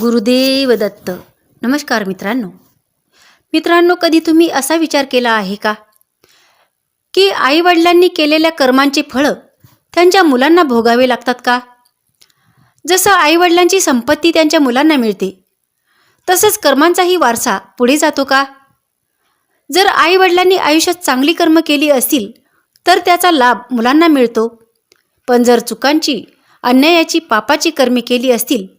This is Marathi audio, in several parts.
गुरुदेव दत्त. नमस्कार मित्रांनो. मित्रांनो कधी तुम्ही असा विचार केला आहे का? की आईवडिलांनी केलेल्या कर्मांचे फळं त्यांच्या मुलांना भोगावे लागतात का? जसं आईवडिलांची संपत्ती त्यांच्या मुलांना मिळते तसंच कर्मांचाही वारसा पुढे जातो का? जर आईवडिलांनी आयुष्यात चांगली कर्म केली असतील तर त्याचा लाभ मुलांना मिळतो. पण जर चुकांची अन्यायाची पापाची कर्मे केली असतील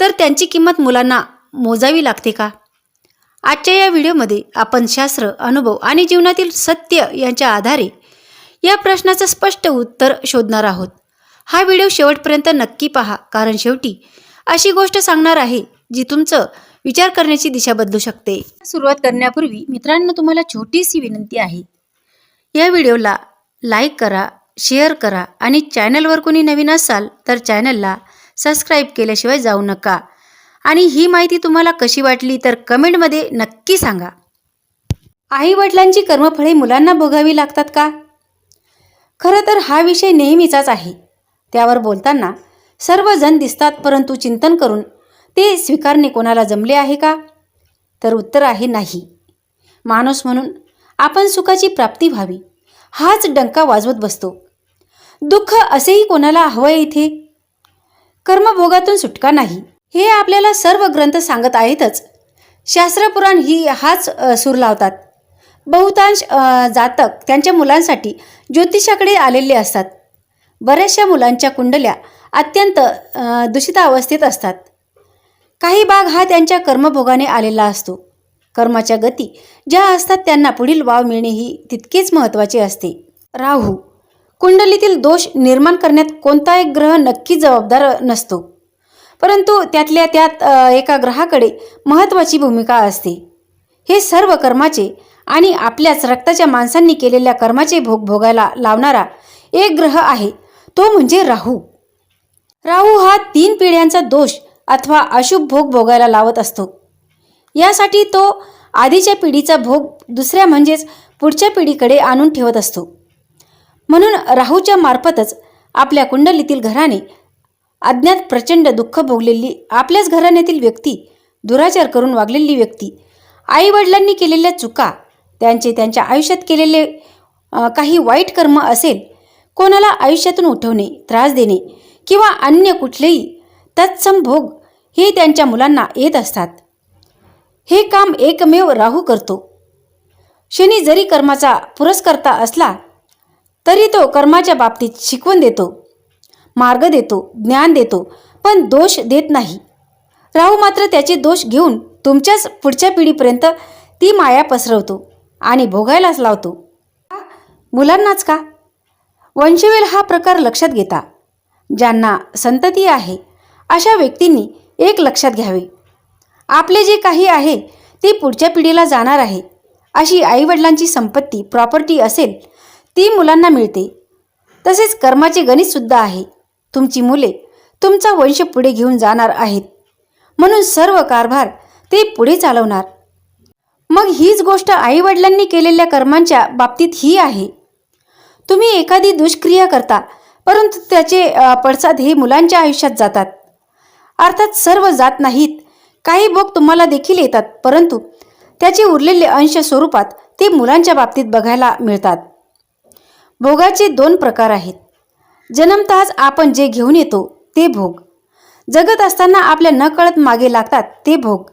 तर त्यांची किंमत मुलांना मोजावी लागते का? आजच्या या व्हिडिओमध्ये आपण शास्त्र अनुभव आणि जीवनातील सत्य यांच्या आधारे या प्रश्नाचं स्पष्ट उत्तर शोधणार आहोत. हा व्हिडिओ शेवटपर्यंत नक्की पहा कारण शेवटी अशी गोष्ट सांगणार आहे जी तुमचं विचार करण्याची दिशा बदलू शकते. सुरुवात करण्यापूर्वी मित्रांनो तुम्हाला छोटीशी विनंती आहे. या व्हिडिओला लाईक करा शेअर करा आणि चॅनलवर कोणी नवीन असाल तर चॅनलला सबस्क्राईब केल्याशिवाय जाऊ नका. आणि ही माहिती तुम्हाला कशी वाटली तर कमेंटमध्ये नक्की सांगा. आई वडिलांची कर्मफळे मुलांना भोगावी लागतात का? खरं तर हा विषय नेहमीचाच आहे. त्यावर बोलताना सर्वजण दिसतात परंतु चिंतन करून ते स्वीकारणे कोणाला जमले आहे का? तर उत्तर आहे नाही. माणूस म्हणून आपण सुखाची प्राप्ती व्हावी हाच डंका वाजवत बसतो. दुःख असेही कोणाला हवं इथे? कर्मभोगातून सुटका नाही. हे आपल्याला सर्व ग्रंथ सांगत आहेतच. शास्त्रपुराण ही हाच सूर लावतात. बहुतांश जातक त्यांच्या मुलांसाठी ज्योतिषाकडे आलेले असतात. बऱ्याचशा मुलांच्या कुंडल्या अत्यंत दूषितावस्थेत दूषित अवस्थेत असतात. काही भाग हा त्यांच्या कर्मभोगाने आलेला असतो. कर्माच्या गती ज्या असतात त्यांना पुढील वाव मिळणे ही तितकेच महत्त्वाची असते. राहू. कुंडलीतील दोष निर्माण करण्यात कोणता एक ग्रह नक्की जबाबदार नसतो. परंतु त्यातल्या त्यात एका ग्रहाकडे महत्त्वाची भूमिका असते. हे सर्व कर्माचे आणि आपल्याच रक्ताच्या माणसांनी केलेल्या कर्माचे भोग भोगायला लावणारा एक ग्रह आहे तो म्हणजे राहू. राहू हा तीन पिढ्यांचा दोष अथवा अशुभ भोग भोगायला लावत असतो. यासाठी तो आधीच्या पिढीचा भोग दुसऱ्या म्हणजेच पुढच्या पिढीकडे आणून ठेवत असतो. म्हणून राहूच्या मार्फतच आपल्या कुंडलीतील घराने अज्ञात प्रचंड दुःख भोगलेली आपल्याच घराण्यातील व्यक्ती दुराचार करून वागलेली व्यक्ती आईवडिलांनी केलेल्या चुका त्यांचे त्यांच्या आयुष्यात केलेले काही वाईट कर्म असेल कोणाला आयुष्यातून उठवणे त्रास देणे किंवा अन्य कुठलेही तत्सम भोग हे त्यांच्या मुलांना येत असतात. हे काम एकमेव राहू करतो. शनी जरी कर्माचा पुरस्कर्ता असला तरी तो कर्माच्या बाबतीत शिकवण देतो मार्ग देतो ज्ञान देतो पण दोष देत नाही. राहू मात्र त्याचे दोष घेऊन तुमच्याच पुढच्या पिढीपर्यंत ती माया पसरवतो आणि भोगायलाच लावतो. मुलांनाच का? वंशवेल हा प्रकार लक्षात घेता. ज्यांना संतती आहे अशा व्यक्तींनी एक लक्षात घ्यावे. आपले जे काही आहे ते पुढच्या पिढीला जाणार आहे अशी आईवडिलांची संपत्ती प्रॉपर्टी असेल ती मुलांना मिळते. तसेच कर्माचे गणितसुद्धा आहे. तुमची मुले तुमचा वंश पुढे घेऊन जाणार आहेत. म्हणून सर्व कारभार ते पुढे चालवणार. मग हीच गोष्ट आईवडिलांनी केलेल्या कर्मांच्या बाबतीत ही आहे. तुम्ही एखादी दुष्क्रिया करता परंतु त्याचे पडसाद हे मुलांच्या आयुष्यात जातात. अर्थात सर्व जात नाहीत. काही भोग तुम्हाला देखील येतात परंतु त्याचे उरलेले अंश स्वरूपात ते मुलांच्या बाबतीत बघायला मिळतात. भोगाचे दोन प्रकार आहेत. जन्मताच आपण जे घेऊन येतो ते भोग. जगत असताना आपल्या नकळत मागे लागतात ते भोग.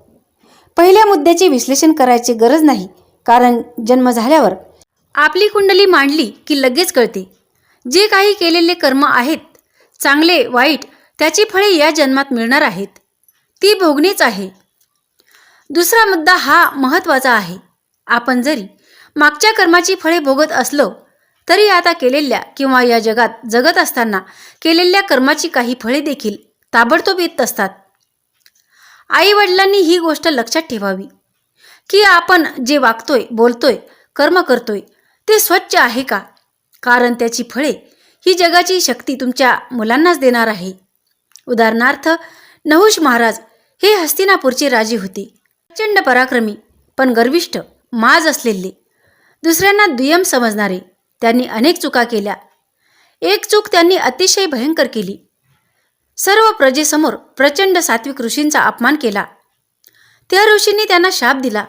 पहिल्या मुद्द्याचे विश्लेषण करायची गरज नाही कारण जन्म झाल्यावर आपली कुंडली मांडली की लगेच कळते. जे काही केलेले कर्म आहेत चांगले वाईट त्याची फळे या जन्मात मिळणार आहेत. ती भोगणीच आहे. दुसरा मुद्दा हा महत्त्वाचा आहे. आपण जरी मागच्या कर्माची फळे भोगत असलो तरी आता केलेल्या किंवा या जगात जगत असताना केलेल्या कर्माची काही फळे देखील ताबडतोब येत असतात. आई वडिलांनी ही गोष्ट लक्षात ठेवावी की आपण जे वागतोय बोलतोय कर्म करतोय ते स्वच्छ आहे का? कारण त्याची फळे ही जगाची शक्ती तुमच्या मुलांनाच देणार आहे. उदाहरणार्थ नहुष महाराज हे हस्तिनापूरचे राजे होते. प्रचंड पराक्रमी पण गर्विष्ठ माज असलेले दुसऱ्यांना दुय्यम समजणारे त्यांनी अनेक चुका केल्या. एक चूक त्यांनी अतिशय भयंकर केली. सर्व प्रजेसमोर प्रचंड सात्विक ऋषींचा अपमान केला. त्या ऋषींनी त्यांना शाप दिला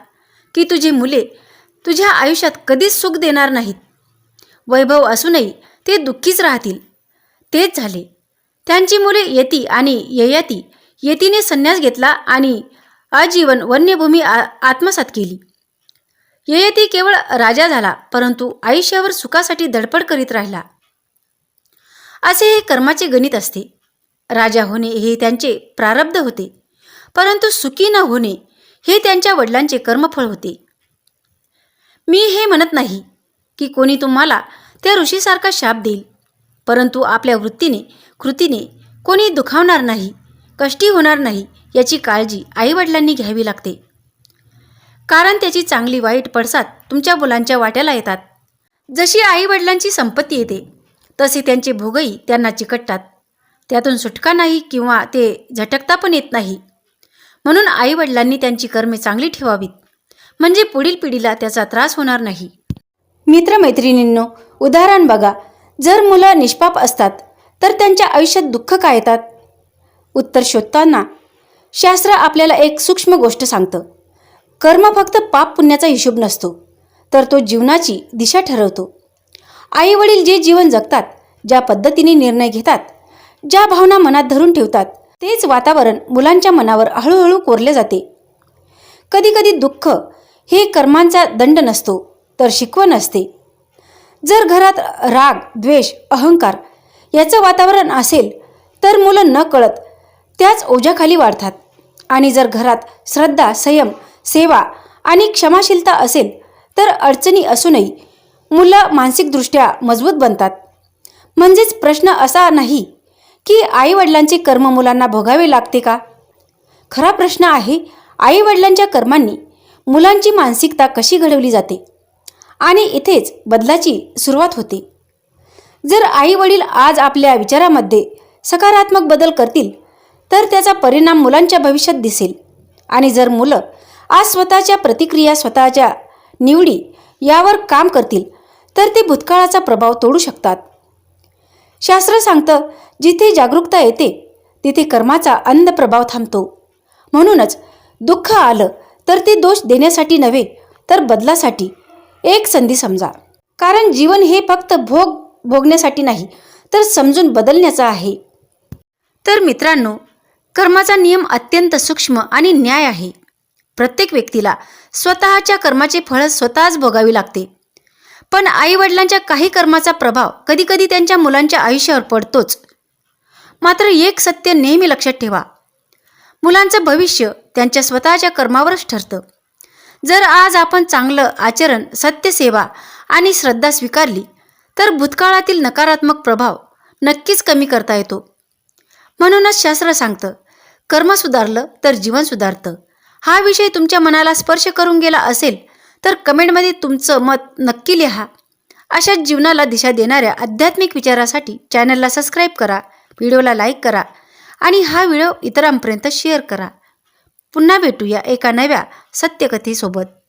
की तुझी मुले तुझ्या आयुष्यात कधीच सुख देणार नाहीत. वैभव असूनही ते दुःखीच राहतील. तेच झाले. त्यांची मुले यती आणि ययाती यतीने संन्यास घेतला आणि आजीवन वन्यभूमी आ आत्मसात केली. ययती केवळ राजा झाला परंतु आयुष्यावर सुखासाठी धडपड करीत राहिला. असे हे कर्माचे गणित असते. राजा होणे हे त्यांचे प्रारब्ध होते परंतु सुखी न होणे हे त्यांच्या वडिलांचे कर्मफळ होते. मी हे म्हणत नाही की कोणी तुम्हाला त्या ऋषीसारखा शाप देईल परंतु आपल्या वृत्तीने कृतीने कोणी दुखावणार नाही कष्टी होणार नाही याची काळजी आईवडिलांनी घ्यावी लागते. कारण त्याची चांगली वाईट पडसाद तुमच्या मुलांच्या वाट्याला येतात. जशी आईवडिलांची संपत्ती येते तसे त्यांचे भोगही त्यांना चिकटतात. त्यातून सुटका नाही किंवा ते झटकता पण येत नाही. म्हणून आईवडिलांनी त्यांची कर्मे चांगली ठेवावीत. म्हणजे पुढील पिढीला त्याचा त्रास होणार नाही. मित्रमैत्रिणींनो उदाहरण बघा. जर मुलं निष्पाप असतात तर त्यांच्या आयुष्यात दुःख का येतात? उत्तर शोधताना शास्त्र आपल्याला एक सूक्ष्म गोष्ट सांगतं. कर्म फक्त पाप पुण्याचा हिशोब नसतो तर तो जीवनाची दिशा ठरवतो. आई वडील जे जीवन जगतात ज्या पद्धतीने निर्णय घेतात ज्या भावना मनात धरून ठेवतात तेच वातावरण मुलांच्या मनावर हळूहळू कोरले जाते. कधीकधी दुःख हे कर्मांचा दंड नसतो तर शिकवण असते. जर घरात राग द्वेष अहंकार याचं वातावरण असेल तर मुलं न कळत त्याच ओझ्याखाली वाढतात. आणि जर घरात श्रद्धा संयम सेवा आणि क्षमाशीलता असेल तर अडचणी असूनही मुलं मानसिकदृष्ट्या मजबूत बनतात. म्हणजेच प्रश्न असा नाही की आईवडिलांचे कर्म मुलांना भोगावे लागते का? खरा प्रश्न आहे आईवडिलांच्या कर्मांनी मुलांची मानसिकता कशी घडवली जाते आणि इथेच बदलाची सुरुवात होते. जर आईवडील आज आपल्या विचारामध्ये सकारात्मक बदल करतील तर त्याचा परिणाम मुलांच्या भविष्यात दिसेल आणि जर मुलं आज स्वतःच्या प्रतिक्रिया स्वतःच्या निवडी यावर काम करतील तर ते भूतकाळाचा प्रभाव तोडू शकतात. शास्त्र सांगतं जिथे जागरूकता येते तिथे कर्माचा अंध प्रभाव थांबतो. म्हणूनच दुःख आलं तर ते दोष देण्यासाठी नव्हे तर बदलासाठी. एक संधी समजा. कारण जीवन हे फक्त भोग भोगण्यासाठी नाही तर समजून बदलण्याचं आहे. तर मित्रांनो कर्माचा नियम अत्यंत सूक्ष्म आणि न्याय आहे. प्रत्येक व्यक्तीला स्वतःच्या कर्माचे फळ स्वतःच भोगावी लागते. पण आईवडिलांच्या काही कर्माचा प्रभाव कधीकधी त्यांच्या मुलांच्या आयुष्यावर पडतोच. मात्र एक सत्य नेहमी लक्षात ठेवा. मुलांचं भविष्य त्यांच्या स्वतःच्या कर्मावरच ठरतं. जर आज आपण चांगलं आचरण सत्यसेवा आणि श्रद्धा स्वीकारली तर भूतकाळातील नकारात्मक प्रभाव नक्कीच कमी करता येतो. म्हणूनच शास्त्र सांगतं कर्म सुधारलं तर जीवन सुधारतं. हा विषय तुमच्या मनाला स्पर्श करून गेला असेल तर कमेंटमध्ये तुमचं मत नक्की लिहा. अशाच जीवनाला दिशा देणाऱ्या आध्यात्मिक विचारासाठी चॅनलला सबस्क्राईब करा व्हिडिओला लाईक करा आणि हा व्हिडिओ इतरांपर्यंत शेअर करा. पुन्हा भेटूया एका नव्या सत्यकथेसोबत.